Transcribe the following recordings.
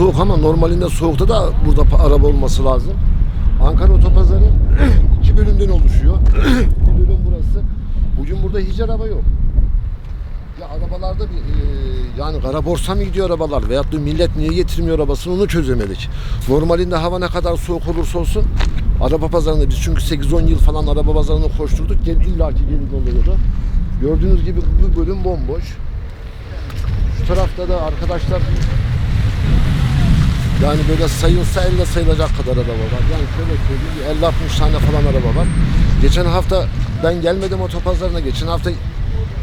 soğuk ama normalinde soğukta da burada araba olması lazım. Ankara Otopazarı iki bölümden oluşuyor. bir bölüm burası. Bugün burada hiç araba yok. Ya arabalarda bir e, yani kara borsa mı gidiyor arabalar veyahut da millet niye getirmiyor arabasını onu çözemedik. Normalinde hava ne kadar soğuk olursa olsun araba pazarında biz çünkü 8-10 yıl falan araba pazarını koşturduk. Gel illaki gelin oluyordu. Gördüğünüz gibi bu bölüm bomboş. Şu tarafta da arkadaşlar yani böyle sayılsa elle sayılacak kadar araba var. Yani şöyle söyleyeyim 50-60 tane falan araba var. Geçen hafta ben gelmedim otopazarına. Geçen hafta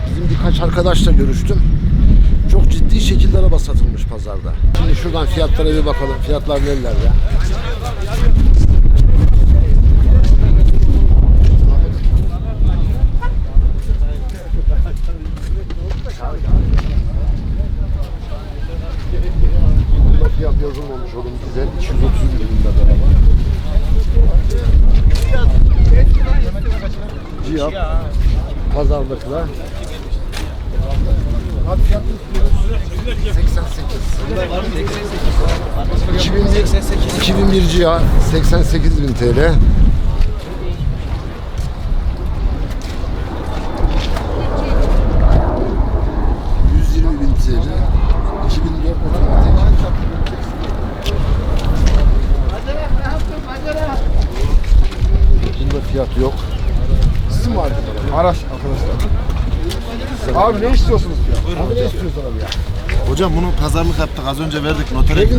bizim birkaç arkadaşla görüştüm. Çok ciddi şekilde araba satılmış pazarda. Şimdi şuradan fiyatlara bir bakalım. Fiyatlar neler ya? Bunda fiyat yazılmamış oğlum güzel. 230 biriminde bir araba. Cihap. Pazarlıkla. Abi fiyatını istiyoruz. 88. 2001, 2001 cihaz 88 bin TL. ...120 bin TL... ...2004 otomatik... Bunda fiyat yok. Mi arkadaşlar? Araç arkadaşlar. Abi ne istiyorsunuz ya? Abi ne istiyorsun abi ya? Hocam bunu pazarlık yaptık az önce verdik notere Peki.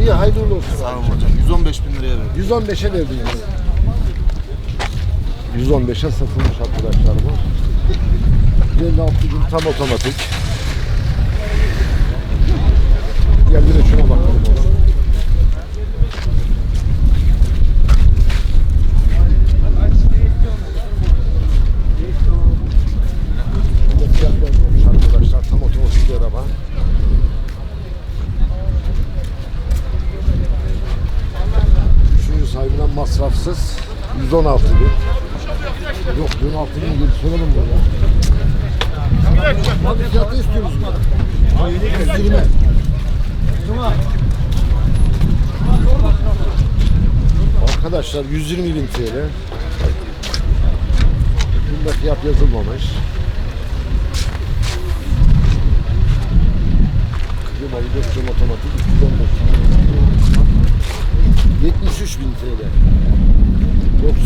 İyi hayırlı uğurlu olsun. Sağ olun hocam 115 bin liraya verdik. 115'e verdiniz. 115'e satılmış arkadaşlar bu. 56 gün tam otomatik. Gel bir de şuna bakalım. oğlum. Burada fiyat yazmamış Arkadaşlar tam otomatik bir araba. Üçüncü sahibinden masrafsız 116 bin. Yok 116 bin gibi soralım böyle. Abi fiyatı istiyoruz bunu. 120. Arkadaşlar 120 bin TL. Bunda fiyat yazılmamış. Klimalı 4 cam otomatik 315 73 bin TL.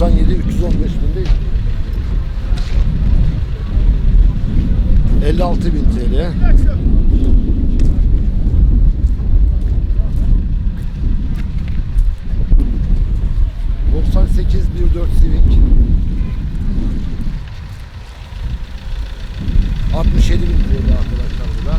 97 315 bin değil. 56 bin TL. ...98 14 Civic... ...67 bin TL arkadaşlar bu da.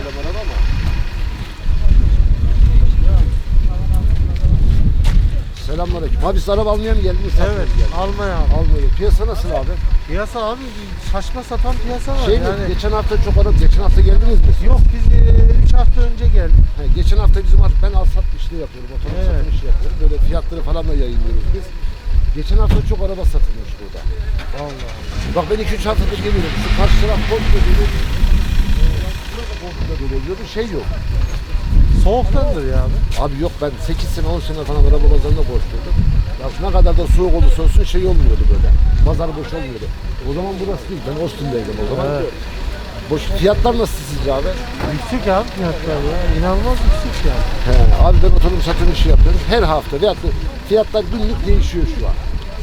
Kalem araba ama. Selamünaleyküm. Abi siz araba almaya mı geldiniz? satmaya Evet, geldiniz? almaya abi. Almaya. Piyasa nasıl abi? Piyasa abi saçma sapan piyasa var Şey mi? yani. Geçen hafta çok aradı. Geçen hafta geldiniz mi? Yok biz 3 hafta önce geldik. He, geçen hafta bizim artık ben al sat işi yapıyorum. Otomobil Evet. satım işi yapıyorum. Böyle fiyatları falan da yayınlıyoruz biz. Geçen hafta çok araba satılmış burada. Allah Bak ben 2-3 haftadır geliyorum. Şu karşı taraf komple dolu. Komple dolu oluyor. Bir şey yok. Soğuktandır ya abi. Abi yok ben 8 sene 10 sene falan araba pazarında koşturdum. Ya ne kadar da soğuk olursa olsun şey olmuyordu böyle. Pazar boş olmuyordu. O zaman burası değil. Ben Austin'deydim o zaman. Evet. Boş fiyatlar nasıl sizce abi? Yüksek abi fiyatlar ya. İnanılmaz yüksek ya. He, abi ben otomobil satım işi yapıyorum. Her hafta da fiyatlar günlük değişiyor şu an.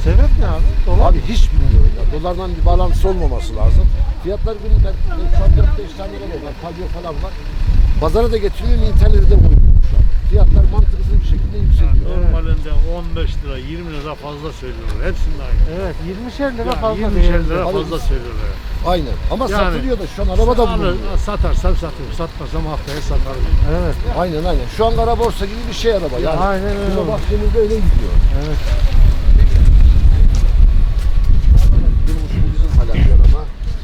Sebep ne abi? Dolar Abi hiç bilmiyorum ya. Dolardan bir bağlantısı olmaması lazım. Fiyatlar günlük ben, ben şu an 4-5 tane var. Palio falan var. Pazara da getiriyorum, internete de koyuyorum şu an. Fiyatlar mantıksız bir şekilde yükseliyor. Normalinde 15 lira, 20 lira fazla söylüyorlar. Hepsinde aynı. evet 20'şer lira Yani fazla 20 değerli. lira fazla söylüyorlar. Aynen. Ama Yani- satılıyor da şu an araba da Alır, bulunuyor. Satarsam satırım, satmazsam haftaya satarım. Evet. Aynen aynen. Şu an kara borsa gibi bir şey araba. Yani Aynen öyle Şuna oldu. baktığımızda öyle gidiyor. Evet. Benim şu bizim hala bir araba.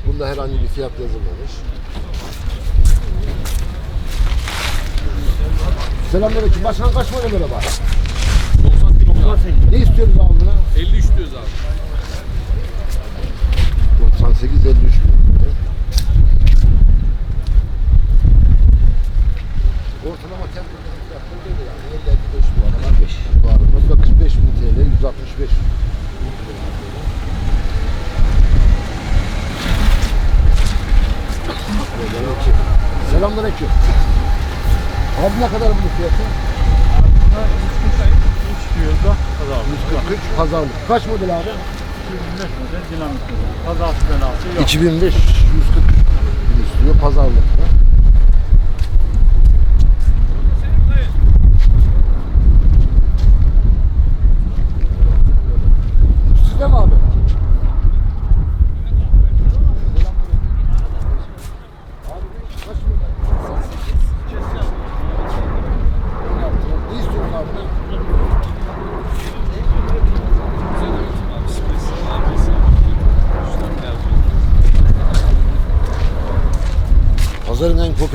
Bunda herhangi bir fiyat yazılmamış. Selamünaleyküm. Başkan kaç model araba? 91 Ne istiyoruz abi buna? 53 diyoruz abi. 98 53 Ortalama 43 pazarlık. Kaç model abi? 2005 model dinamik model. Pazar altı 2005 140 bin istiyor pazarlık.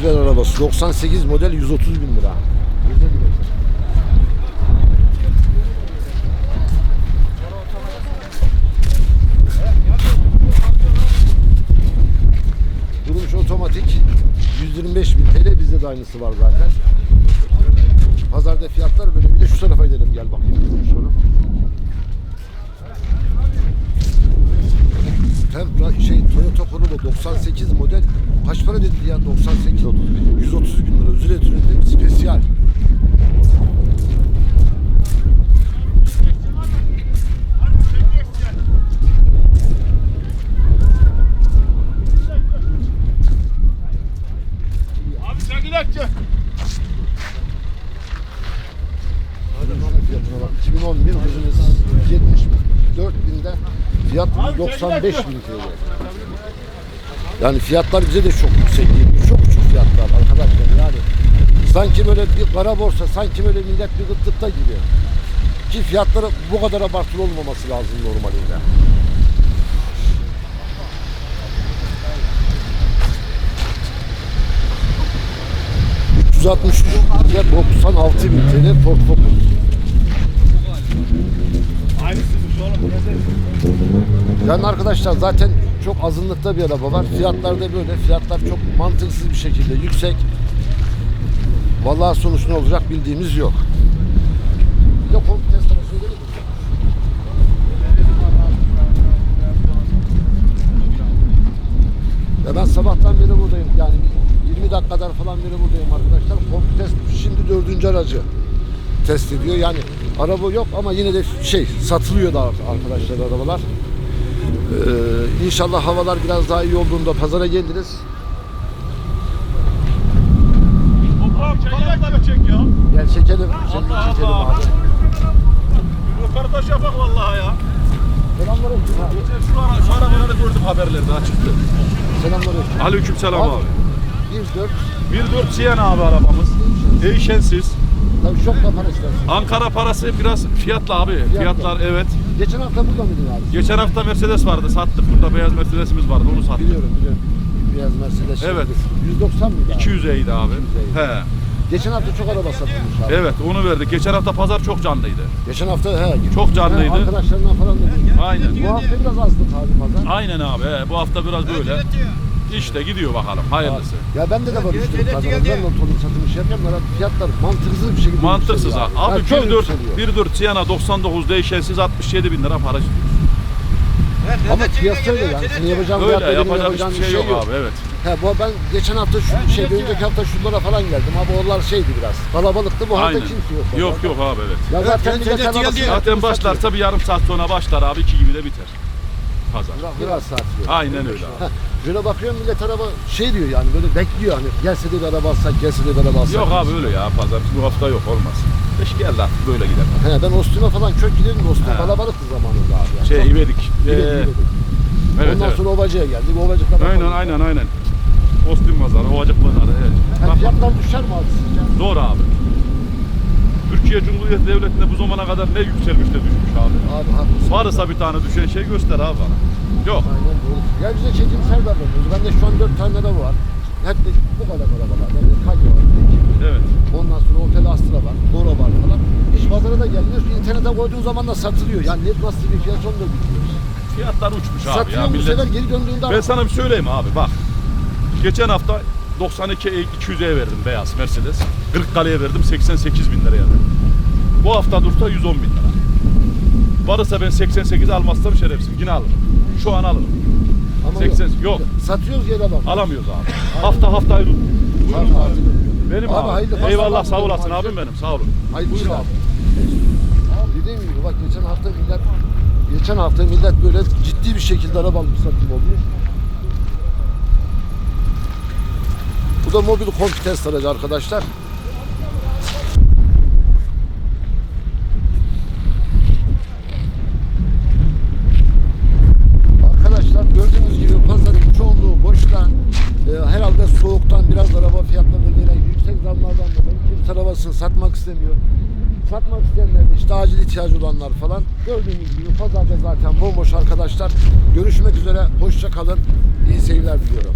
Popüler arabası 98 model 130 bin lira. Durmuş otomatik 125 bin TL bizde de aynısı var zaten. Pazarda fiyatlar böyle bir de şu tarafa gidelim gel bakayım sonra. Corolla 98 model. Kaç para dedi ya? 98 130 bin lira. Özür dilerim spesiyal. Abi sen giderken. fiyatına bak. 2011 hızımız 74 binde fiyat 95 bin TL yani fiyatlar bize de çok yüksek değil çok uçuk fiyatlar arkadaşlar yani sanki böyle bir kara borsa sanki böyle millet bir gıtlıkta gibi ki fiyatları bu kadar abartılı olmaması lazım normalinde. 363 ve 96 bin TL Ford Focus. Yani arkadaşlar zaten çok azınlıkta bir araba var. Fiyatlar da böyle. Fiyatlar çok mantıksız bir şekilde yüksek. Vallahi sonuç ne olacak bildiğimiz yok. De korku test arası öyle mi? Ya ben sabahtan beri buradayım. Yani 20 dakikadan falan beri buradayım arkadaşlar. Korku test şimdi dördüncü aracı test ediyor. Yani araba yok ama yine de şey satılıyor da arkadaşlar arabalar. Ee, inşallah havalar biraz daha iyi olduğunda pazara geliriz. Toprağım de çek ya. Gel çekelim. Seni Allah çekelim Allah. abi. Röportaj yapak vallahi ya. Selamünaleyküm abi. Geçen şu ara şu arabaları gördüm haberlerde açıktı. Selamünaleyküm. Aleykümselam abi. 1 4 1.4 Siena abi arabamız. Değişensiz. Tabii çok da para istersin. Ankara parası biraz fiyatlı abi. Fiyatlar evet. Geçen hafta burada mıydın abi? Geçen hafta Mercedes vardı sattık. Burada beyaz Mercedes'imiz vardı onu sattık. Biliyorum biliyorum. Beyaz Mercedes. Evet. 190 mıydı abi? 200'eydi abi. 200'eydi. He. Geçen hafta çok araba satılmış abi. Evet onu verdik. Geçen hafta pazar çok canlıydı. Geçen hafta he. Çok canlıydı. He, arkadaşlarından falan da. Aynen. Bu hafta biraz azdı abi pazar. Aynen abi. he. Bu hafta biraz böyle. İşte gidiyor bakalım. Hayırlısı. Ya bende de var üç dört pazar. Ben de otobüs satım iş yapıyorum. Bana fiyatlar mantıksız bir şekilde Mantıksız ha. Abi Yani çok 1.4 yükseliyor. 1.4 Siena 99 değişensiz 67 bin lira para istiyor. Ama piyasa öyle yani. Senin yapacağın Öyle fiyatla benim yapacak yapacağım hiçbir şey yok abi evet. He, bu ben geçen hafta şu şey, önceki hafta şunlara falan geldim. Abi onlar şeydi biraz. Kalabalıktı. Bu hafta Aynen. kimse yok. Yok yok abi evet. Ya zaten millet Zaten başlarsa bir yarım saat sonra başlar abi 2 gibi de biter. Pazar. Biraz saat diyor. Aynen öyle abi. Böyle bakıyorum millet araba şey diyor yani böyle bekliyor hani gelse de araba alsak gelse de araba alsak. Yok abi öyle ya pazar bu hafta yok olmaz. Beş geldi artık böyle gider. He, ben Ostim'e falan kök gidelim de Ostim kalabalıktı zamanında abi. Yani. Şey Çok- İvedik. Ee, İvedik. evet Ondan evet. sonra Ovacı'ya geldik. Ovacık'ta Aynen aynen aynen. Ostim pazarı, Ovacık pazarı. Evet. Bak, fiyatlar düşer mi abi sizce? Zor abi. Türkiye Cumhuriyeti Devleti'nde bu zamana kadar ne yükselmiş de düşmüş abi. Abi haklısın. Varsa bir tane düşen şey göster abi bana. Yok. Aynen doğru. Ya bize çekimsel davranıyoruz. Bende şu an 4 tane araba var. Hep de bu kadar arabalar. Yani Calio var, Evet. ondan sonra Opel Astra var, Bora var falan. Hiç pazara da gelmiyor. İnternete koyduğun zaman da satılıyor. Yani ne nasıl bir fiyat onu da bilmiyoruz. Fiyatlar uçmuş abi Satıyor ya bu millet. sefer geri döndüğünde Ben sana bir söyleyeyim abi bak. Geçen hafta 92 200'e verdim beyaz Mercedes. Kırıkkale'ye verdim 88 bin liraya verdim. Bu hafta dursa 110 bin lira. Varsa ben 88 almazsam şerefsiz yine alırım. Şu an alırım. Ama 80 yok. Satıyoruz geri bak. Alamıyoruz abi. Hafta hafta ayrı. Buyurun Abi. Benim Abi, abi. hayırlı Eyvallah sağ olasın abim benim sağ olun. Hayır Buyur buyur abi. abi. Dediğim gibi bak geçen hafta millet geçen hafta millet böyle ciddi bir şekilde araba alıp satım olmuş. Bu da mobil komp test aracı. Arkadaşlar gördüğünüz gibi pazarın çoğunluğu boşta. Ee, herhalde soğuktan biraz araba fiyatlarına gelen yüksek zamlardan kimse arabasını satmak istemiyor. Satmak isteyenler işte acil ihtiyacı olanlar falan. Gördüğünüz gibi pazarda zaten bomboş arkadaşlar. Görüşmek üzere. Hoşça kalın. İyi seyirler diliyorum.